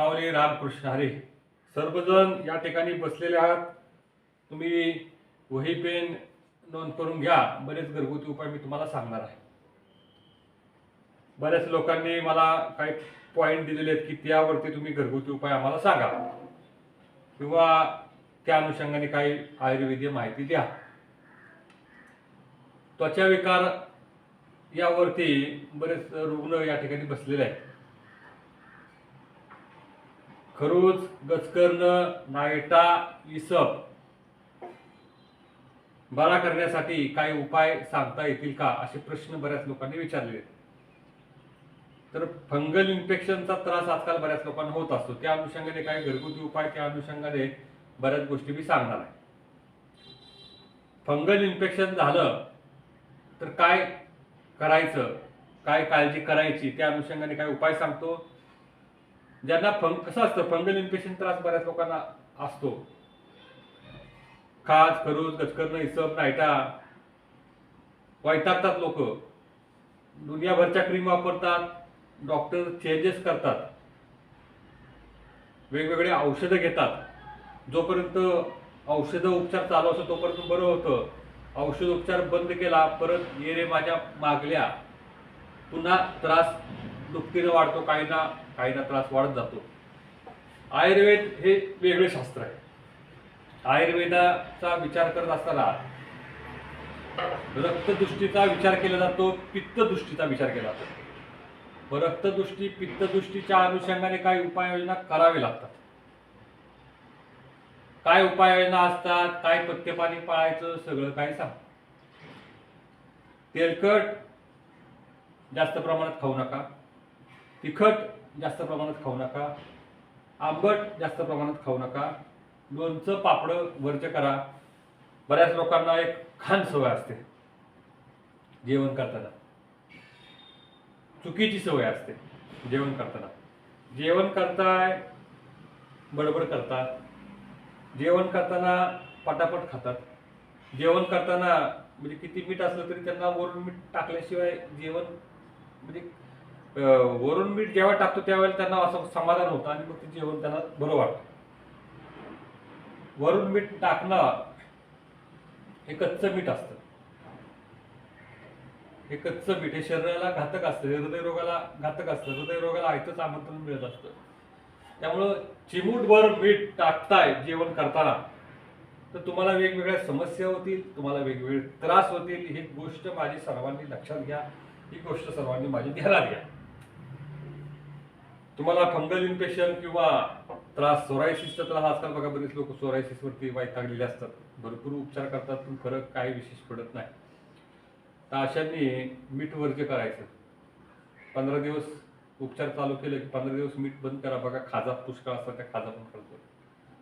माऊली रामकृष्ण हरे. सर्वजण या ठिकाणी बसलेले आहात. तुम्ही वही पेन नोंद करून घ्या. बरेच घरगुती उपाय मी तुम्हाला सांगणार आहे. बऱ्याच लोकांनी मला काही पॉईंट दिलेले आहेत की त्यावरती तुम्ही घरगुती उपाय आम्हाला सांगा. किंवा त्या अनुषंगाने काही आयुर्वेदीय माहिती द्या. त्वचा विकार यावरती बरेच रुग्ण या ठिकाणी बसलेले आहेत. खरूज गचकर्ण नायटा इसप. बरा करण्यासाठी काही उपाय सांगता येतील का? असे प्रश्न बऱ्याच लोकांनी विचारले तर फंगल इन्फेक्शनचा त्रास आजकाल बऱ्याच लोकांना होत असतो. त्या अनुषंगाने काही घरगुती उपाय त्या अनुषंगाने बऱ्याच गोष्टी मी सांगणार आहे. फंगल इन्फेक्शन झालं तर काय करायचं? काय काळजी करायची? त्या अनुषंगाने काय उपाय सांगतो. ज्यांना फंग कसं असतं फंगल इन्फेक्शन त्रास बऱ्याच लोकांना असतो. खाज खरूज गचकर्ण इसप नायटा वैतागतात लोक. दुनियाभरच्या क्रीम वापरतात डॉक्टर चेंजेस करतात. वेगवेगळे औषधं घेतात. जोपर्यंत औषधं उपचार चालू असतो तोपर्यंत बरं होतं. औषध उपचार बंद केला परत ये रे माझ्या मागल्या. पुन्हा त्रास दुपटीनं वाढतो काही ना काही ना त्रास वाढत जातो. आयुर्वेद हे वेगळे शास्त्र आहे. आयुर्वेदाचा विचार करत असताना रक्तदृष्टीचा विचार केला जातो पित्तदृष्टीचा विचार केला जातो. व रक्तदृष्टी पित्तदृष्टीच्या अनुषंगाने काही उपाययोजना करावी लागतात? काय उपाययोजना असतात? काय पथ्यपाणी पाळायचं? सगळं काही सांग. तेलकट जास्त प्रमाणात खाऊ नका. तिखट जास्त प्रमाणात खाऊ नका. आंबट जास्त प्रमाणात खाऊ नका. लोणचं पापडं वर्ज करा. बऱ्याच लोकांना एक खान सवय असते. जेवण करताना. चुकीची सवय असते जेवण करताना. जेवण करताय बडबड करतात. जेवण करताना पटापट खातात. जेवण करताना म्हणजे किती मीठ असलं तरी त्यांना वरून मीठ टाकल्याशिवाय जेवण म्हणजे वरून मीठ जेव्हा टाकतो त्यावेळेला त्यांना असं समाधान होतं आणि मग ते जेवण त्यांना बरं वाटतं. वरून मीठ टाकणं हे कच्चं मीठ असतं. हे कच्चं मीठ हे शरीराला घातक असतं. हृदयरोगाला घातक असतं. हृदयरोगाला आयतंच आमंत्रण मिळत असतं. त्यामुळं चिमूटभर मीठ टाकताय जेवण करताना तर तुम्हाला वेगवेगळ्या समस्या होतील तुम्हाला वेगवेगळे त्रास होतील. ही गोष्ट माझी सर्वांनी लक्षात घ्या. ही गोष्ट सर्वांनी माझी ध्यानात घ्या. तुम्हाला फंगल इन्फेक्शन किंवा त्रास सोरायसिसचा त्रास आजकाल बघा बरेच लोक सोरायसिसवरती वैतागलेले असतात. भरपूर उपचार करतात पण फरक काही विशेष पडत नाही. तर अशांनी मीठ वर्ज करायचं. पंधरा दिवस उपचार चालू केले की पंधरा दिवस मीठ बंद करा. बघा खाजा पुष्कळ असतात त्या खाजा पण करतो.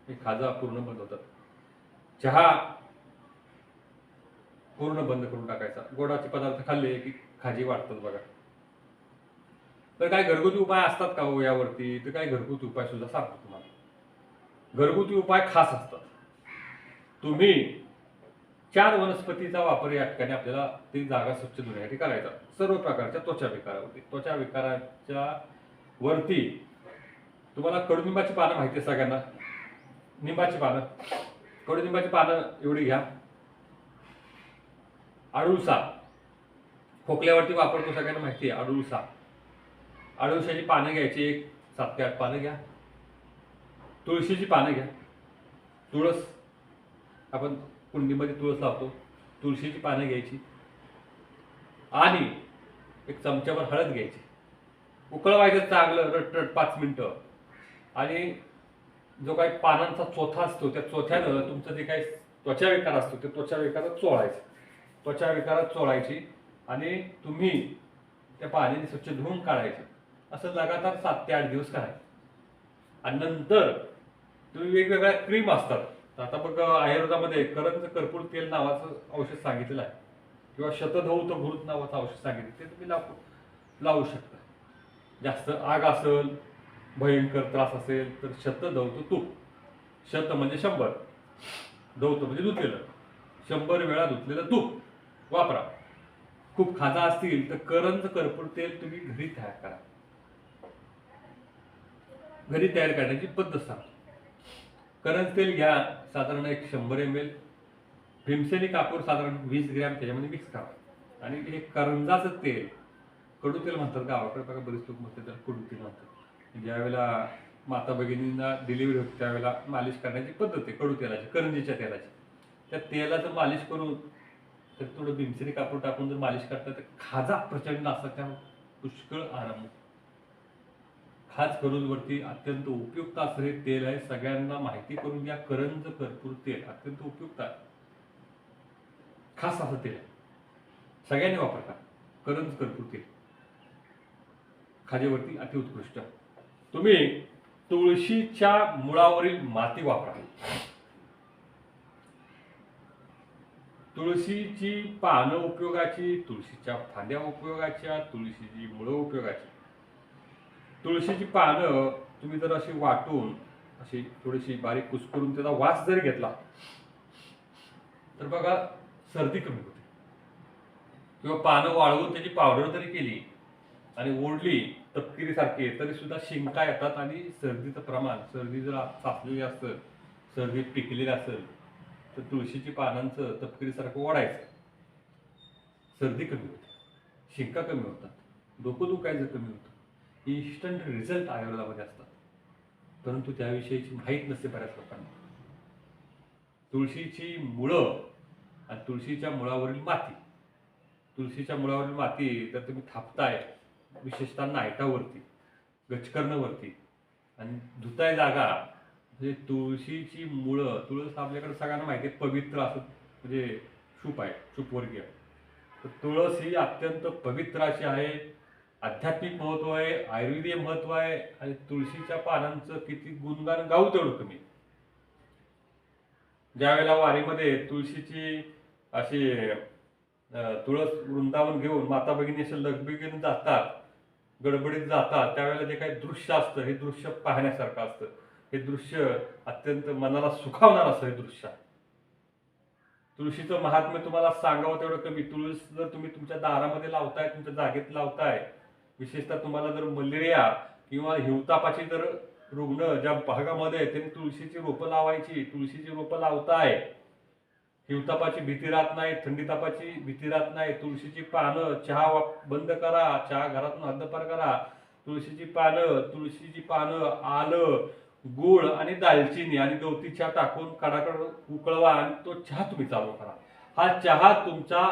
हे खाजा पूर्ण बंद होतात. चहा पूर्ण बंद करून टाकायचा. गोडाचे पदार्थ खाल्ले की खाजी वाढतात बघा. तर काय घरगुती उपाय असतात का हो यावरती? तर काय घरगुती उपाय सुद्धा सांगतो तुम्हाला. घरगुती उपाय खास असतात. तुम्ही चार वनस्पतीचा वापर या ठिकाणी आपल्याला ती जागा स्वच्छ धुण्यासाठी करायचा. सर्व प्रकारच्या त्वचा विकारावरती. त्वचा विकाराच्या वरती तुम्हाला कडुनिंबाची पानं माहिती आहे सगळ्यांना? निंबाची पानं. कडुनिंबाची पानं एवढी घ्या. अडुळसा खोकल्यावरती वापरतो सगळ्यांना माहिती आहे अडुळसा अडुळशाची पानं घ्यायची एक सात ते आठ पानं घ्या. तुळशीची पानं घ्या. तुळस. आपण कुंडीमध्ये तुळस लावतो. तुळशीची पानं घ्यायची. आणि एक चमच्यावर हळद घ्यायची. उकळवायचं चांगलं रटरट पाच मिनटं. आणि जो काही पानांचा चोथा असतो त्या चोथ्यानं तुमचं जे काही त्वचा विकार असतो ते त्वचा विकारात चोळायचं. त्वचा विकारात चोळायची आणि तुम्ही त्या पाण्याने स्वच्छ धुवून काढायचं. असं लगातार सात ते आठ दिवस करायचं. आणि नंतर तुम्ही वेगवेगळ्या क्रीम असतात. तर आता बघ आयुर्वेदामध्ये करंज कर्पूर तेल नावाचं औषध सांगितलेलं आहे. किंवा शतधौत घृत नावाचं औषध सांगितलं ते तुम्ही लावू लावू शकता. जास्त आग असेल भयंकर त्रास असेल तर शतधौत तूप. शत म्हणजे शंभर. धौत म्हणजे धुतलेलं. शंभर वेळा धुतलेलं तूप. वापरा. खूप खाजा असतील तर करंज कर्पूर तेल तुम्ही घरी तयार करा. घरी तयार करण्याची पद्धत सांगतो. करंज तेल घ्या साधारण एक शंभर एम एल भीमसेनी कापूर साधारण वीस ग्रॅम त्याच्यामध्ये मिक्स करा. आणि हे करंजाचं तेल कडू तेल म्हणतात गावाकडे बघा बरेच लोक म्हणतात त्याला कडू तेल म्हणतात. ज्यावेळेला माता भगिनींना डिलिव्हरी होती त्यावेळेला मालिश करण्याची पद्धत आहे कडू तेलाची करंजीच्या तेलाची. त्या तेलाचं मालिश करून तर थोडं भीमसेनी कापूर टाकून जर मालिश करतात तर खाजा प्रचंड असतात त्या पुष्कळ आराम होतो. खास वरती अत्यंत उपयुक्त असं हे तेल आहे. सगळ्यांना माहिती करून घ्या. करंज कर्पूर तेल अत्यंत उपयुक्त आहे. खास असं तेल आहे. सगळ्यांनी वापरता. करंज कर्पूर तेल. खाजेवरती अतिउत्कृष्ट. तुम्ही तुळशीच्या मुळावरील माती वापरा. तुळशीची पानं उपयोगाची तुळशीच्या फांद्या उपयोगाच्या तुळशीची मुळं उपयोगाची. तुळशीची पानं तुम्ही जर अशी वाटून अशी थोडीशी बारीक कुसकरून त्याचा वास जरी घेतला तर बघा सर्दी कमी होते. किंवा पानं वाळवून त्याची पावडर जरी केली आणि ओढली तपकिरीसारखी तरी सुद्धा शिंका येतात आणि सर्दीचं प्रमाण सर्दी जर साचलेली असतं सर्दी पिकलेली असेल तर तुळशीची पानांचं तपकिरीसारखं ओढायचं. सर्दी कमी होते. शिंका कमी होतात. डोकं दुखायचं कमी होतं. इन्स्टंट रिझल्ट आयुर्वेदामध्ये असतात. परंतु त्याविषयीची माहीत नसते बऱ्याच लोकांना. तुळशीची मुळं आणि तुळशीच्या मुळावरील माती. तुळशीच्या मुळावरील माती तर तुम्ही थापताय विशेषतः नायटावरती गचकर्णवरती आणि धुताय जागा म्हणजे तुळशीची मुळं तुळस आपल्याकडे सगळ्यांना माहिती आहे पवित्र असं म्हणजे शुप आहे शुपवर्गीय. तर तुळस ही अत्यंत पवित्र अशी आहे आध्यात्मिक महत्त्व आहे आयुर्वेदीय महत्त्व आहे आणि तुळशीच्या पानांचं किती गुणगान गाऊ तेवढं कमी. ज्यावेळेला वारीमध्ये तुळशीची अशी तुळस वृंदावन घेऊन माता भगिनी असे लगबगीने जातात गडबडीत जातात त्यावेळेला जे काही दृश्य असतं हे दृश्य पाहण्यासारखं असतं. हे दृश्य अत्यंत मनाला सुखावणार असं हे दृश्य तुळशीचं महात्म्य तुम्हाला सांगावं तेवढं कमी. तुळस जर तुम्ही तुमच्या दारामध्ये लावताय तुमच्या जागेत लावताय विशेषतः तुम्हाला जर मलेरिया किंवा हिवतापाची जर रुग्ण ज्या भागामध्ये आहे, त्यांनी तुळशीची रोपं लावायची तुळशीची रोपं लावताय. हिवतापाची भीती राहत नाही थंडी तापाची भीती राहत नाही तुळशीची पानं चहा बंद करा चहा घरातून हद्दपार करा. तुळशीची पानं तुळशीची पानं आलं गुळ आणि दालचिनी आणि गवती चहा टाकून कडाकड उकळवा आणि तो चहा तुम्ही चालू करा. हा चहा तुमचा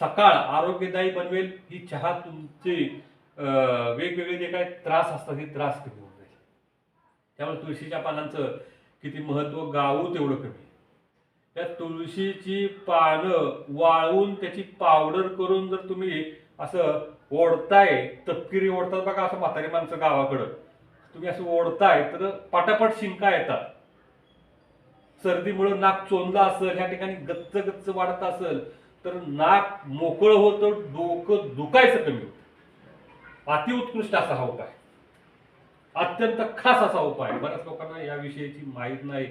सकाळ आरोग्यदायी बनवेल ही चहा तुमची वेगवेगळे जे काय त्रास असतात हे त्रास कमी होऊन जाईल. त्यामुळे तुळशीच्या पानांचं किती महत्त्व गावू तेवढं कमी. त्या तुळशीची पानं वाळवून त्याची पावडर करून जर तुम्ही असं ओढताय तपकिरी ओढतात बघा असं म्हातारी माणसं गावाकडं. तुम्ही असं ओढताय तर पटापट शिंका येतात. सर्दीमुळं नाक चोंदलं असेल ह्या ठिकाणी गच्च गच्च वाढत असेल तर नाक मोकळं होतं डोकं दुखायचं कमी होतं. अतिउत्कृष्ट असा हा उपाय. अत्यंत खास असा उपाय. बऱ्याच लोकांना याविषयीची माहीत नाही.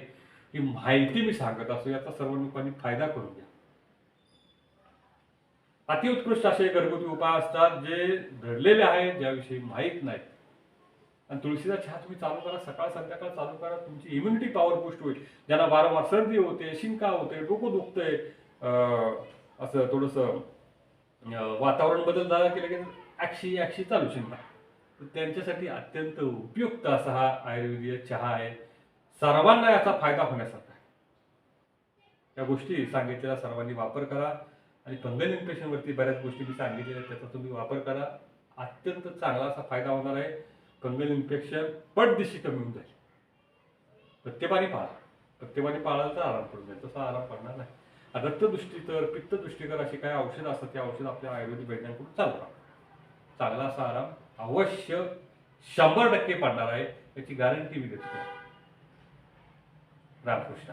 ही माहिती मी सांगत असतो. याचा सर्व लोकांनी फायदा करून घ्या. अतिउत्कृष्ट असे घरगुती उपाय असतात जे घडलेले आहेत ज्याविषयी माहीत नाहीत आणि तुळशीचा चहा तुम्ही चालू करा. सकाळ संध्याकाळ चालू करा. तुमची इम्युनिटी पॉवर बुस्ट होईल. ज्यांना वारंवार सर्दी होते शिंका होते डोकं दुखतंय असं थोडंसं वातावरण बदल झाला की लगेच ॲक्शी ॲक्शी चालू शकता तर त्यांच्यासाठी अत्यंत उपयुक्त असा हा आयुर्वेदीय चहा आहे. सर्वांना याचा फायदा होण्यासारखा आहे. या गोष्टी सांगितलेल्या सर्वांनी वापर करा आणि फंगल इन्फेक्शनवरती बऱ्याच गोष्टी मी सांगितलेल्या त्याचा तुम्ही वापर करा. अत्यंत चांगला असा फायदा होणार आहे. फंगल इन्फेक्शन पटदिशी कमी होऊन जाईल. प्रत्येकाने पाळा. प्रत्येकाने पाळाल तर आराम पडून जाईल तसा आराम पडणार नाही. रक्तदृष्टीकर पित्तदृष्टीकर अशी काही औषधं असतात ते औषध आपल्या आयुर्वेदिक वैज्ञानिकडून चालू राहतात. चांगला असा आराम अवश्य शंभर टक्के पडणार आहे याची गॅरंटी मी देतो. रामकृष्ण.